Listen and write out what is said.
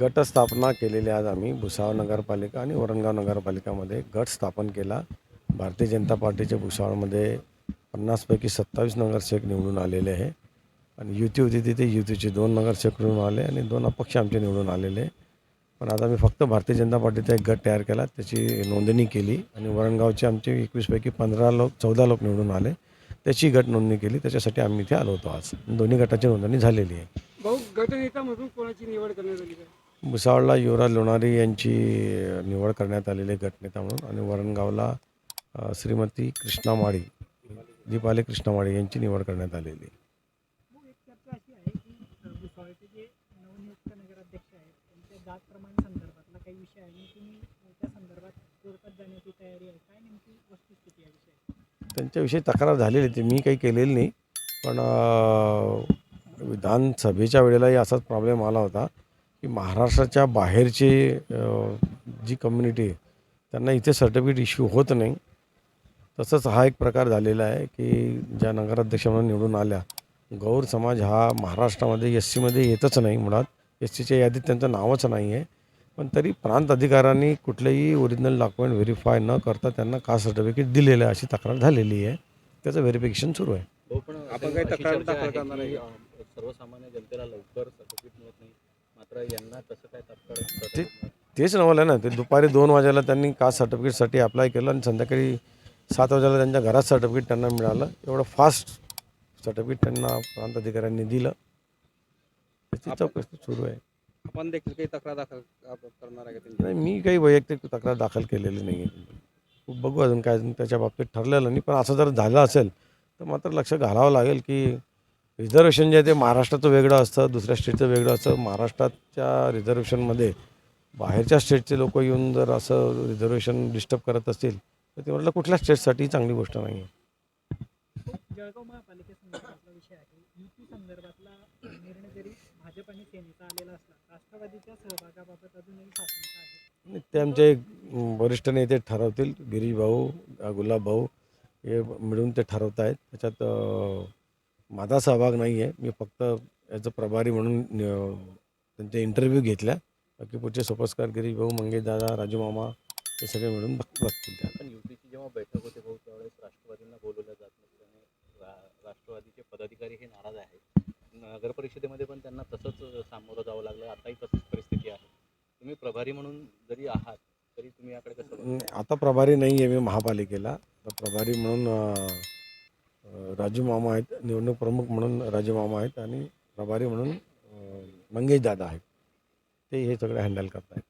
गटस्थापना केलेली आज आम्ही भुसावळ नगरपालिका आणि औरंगाव नगरपालिकामध्ये गट स्थापन केला. भारतीय जनता पार्टीच्या भुसावळमध्ये पन्नासपैकी सत्तावीस नगरसेवक निवडून आलेले आहे. आणि युती होती तिथे युतीचे दोन नगरसेवक निवडून आले आणि दोन अपक्ष आमचे निवडून आलेले. पण आता मी फक्त भारतीय जनता पार्टीचा एक गट तयार केला. त्याची नोंदणी केली आणि वरणगावचे आमचे एकवीसपैकी पंधरा लोक चौदा लोक निवडून आले. त्याची गट नोंदणी केली. त्याच्यासाठी आम्ही इथे आलो होतो आज. दोन्ही गटाची नोंदणी झालेली आहे. भाऊ गटनेतामधून कोणाची निवड करण्यात आली काय भुसावळला युवराज लोणारी यांची निवड करण्यात आलेली गटनेता म्हणून. आणि वरणगावला अ, श्रीमती कृष्णा माळी दीपाली कृष्णा माळी यांची निवड करण्यात आलेली आहे. भाऊ, एक चर्चा अशी आहे की अ, भुसावळचे जे नवनियुक्त नगराध्यक्ष आहेत त्यांच्या जात प्रमाण संदर्भातला काही विषय आहे. आणि तुम्ही अ, त्या संदर्भात कोर्टात जाण्याची तयारी आहे. काय नेमकी वस्तुस्थिती आहे विषय त्यांच्याविषयी तक्रार झालेली ती. मी काही केलेली नाही. पण अ, विधानसभेच्या वेळेलाही असाच प्रॉब्लेम आला होता की महाराष्ट्राच्या बाहेरची जी कम्युनिटी आहे त्यांना इथे सर्टिफिकेट इश्यू होत नाही. तसंच हा एक प्रकार झालेला आहे की ज्या नगराध्यक्ष म्हणून निवडून आल्या गौर समाज हा महाराष्ट्रामध्ये एस सीमध्ये येतच नाही मुळात. एस सीच्या यादीत त्यांचं नावच नाही आहे पण तरी प्रांत अधिकाऱ्यांनी कुठलेही ओरिजिनल डॉक्युमेंट व्हेरीफाय न करता त्यांना कास्ट सर्टिफिकेट दिलेलं आहे अशी तक्रार झालेली आहे. त्याचं व्हेरिफिकेशन सुरू आहे. हो, आपण काही तक्रार सर्वसामान्य जनतेला लवकर सर्टिफिकेट मिळत नाही. मात्र यांना तसं काय तात्काळ ते तेच नवलं ना. ते दुपारी दोन वाजेला त्यांनी कास्ट सर्टिफिकेटसाठी अप्लाय केलं आणि संध्याकाळी सात वाजेला त्यांच्या घरात सर्टिफिकेट त्यांना मिळालं. एवढं फास्ट सर्टिफिकेट त्यांना प्रांत अधिकाऱ्यांनी दिलं. त्याची चौकशी सुरू आहे. आपण देखील काही तक्रार दाखल करणार आहे का नाही मी काही वैयक्तिक तक्रार दाखल केलेली नाही आहे बघू अजून काय अजून त्याच्या बाबतीत ठरलेलं नाही. पण असं जर झालं असेल तर मात्र लक्ष घालावं लागेल की रिझर्वेशन जे आहे ते महाराष्ट्राचं वेगळं असतं दुसऱ्या स्टेटचं वेगळं असतं. महाराष्ट्राच्या रिझर्वेशनमध्ये बाहेरच्या स्टेटचे लोक येऊन जर असं रिझर्वेशन डिस्टर्ब करत असतील तर ते म्हटलं कुठल्या स्टेटसाठी चांगली गोष्ट नाही आहे जळगाव महापालिकेसंदर्भातला विषय आहे. युती संदर्भातला निर्णय जरी भाजप आणि सेनेचा आलेला असला राष्ट्रवादीच्या सहभागाबाबत अजूनही साशंका आहे. आणि ते आमचे वरिष्ठ नेते ठरवतील. गिरीश भाऊ गुलाब भाऊ हे मिळून ते ठरवत आहेत त्याच्यात माझा सहभाग नाही आहे. मी फक्त याचं प्रभारी म्हणून अं, त्यांचे इंटरव्ह्यू घेतल्या. बाकी पुढचे सोपस्कार गिरीश भाऊ मंगेश दादा राजू मामा हे सगळे मिळून बघ बघतील त्या युतीची जेव्हा बैठक होते भाऊ त्यावेळेस राष्ट्रवादींना बोलवलं जात नसल्याने राष्ट्रवादीचे पदाधिकारी हे नाराज आहेत. नगर परिषदेमध्ये पण त्यांना तसंच सामोरं जावं लागलं. आताही तशीच परिस्थिती आहे. तुम्ही प्रभारी म्हणून जरी आहात तरी तुम्ही याकडे कसं आता प्रभारी नाही आहे मी महापालिकेला. प्रभारी म्हणून राजू मामा आहेत निवडणूक प्रमुख म्हणून राजू मामा आहेत आणि प्रभारी म्हणून मंगेश दादा आहेत. ते हे सगळं हँडल करत आहेत